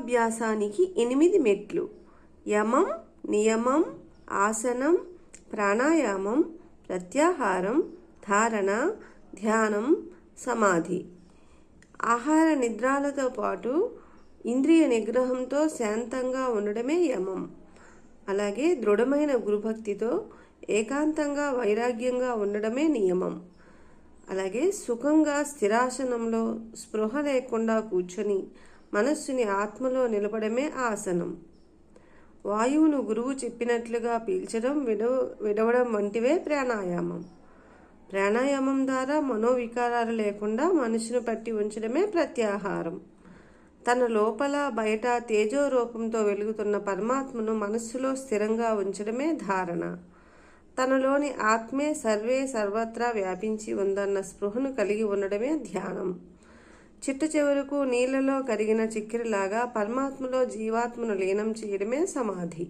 యోగాభ్యాసానికి ఎనిమిది మెట్లు. యమం నియమం ఆసనం ప్రాణాయామం ప్రత్యాహారం ధారణ ధ్యానం సమాధి. ఆహార నిద్రాలతో పాటు ఇంద్రియ నిగ్రహంతో శాంతంగా ఉండడమే యమం. అలాగే దృఢమైన గురుభక్తితో ఏకాంతంగా వైరాగ్యంగా ఉండడమే నియమం. అలాగే సుఖంగా స్థిరాసనంలో స్పృహ లేకుండా కూర్చొని మనస్సుని ఆత్మలో నిలపడమే ఆసనం. వాయువును గురువు చెప్పినట్లుగా పీల్చడం విడవ విడవడం వంటివే ప్రాణాయామం. ప్రాణాయామం ద్వారా మనోవికారాలు లేకుండా మనసును పట్టి ఉంచడమే ప్రత్యాహారం. తన లోపల బయట తేజో రూపంతో వెలుగుతున్న పరమాత్మను మనస్సులో స్థిరంగా ఉంచడమే ధారణ. తనలోని ఆత్మే సర్వే సర్వత్రా వ్యాపించి ఉందన్న స్పృహను కలిగి ఉండడమే ధ్యానం. చిట్ట చివరకు నీళ్ళలో కరిగిన చిక్కిరిలాగా పరమాత్మలో జీవాత్మను లీనం చేయడమే సమాధి.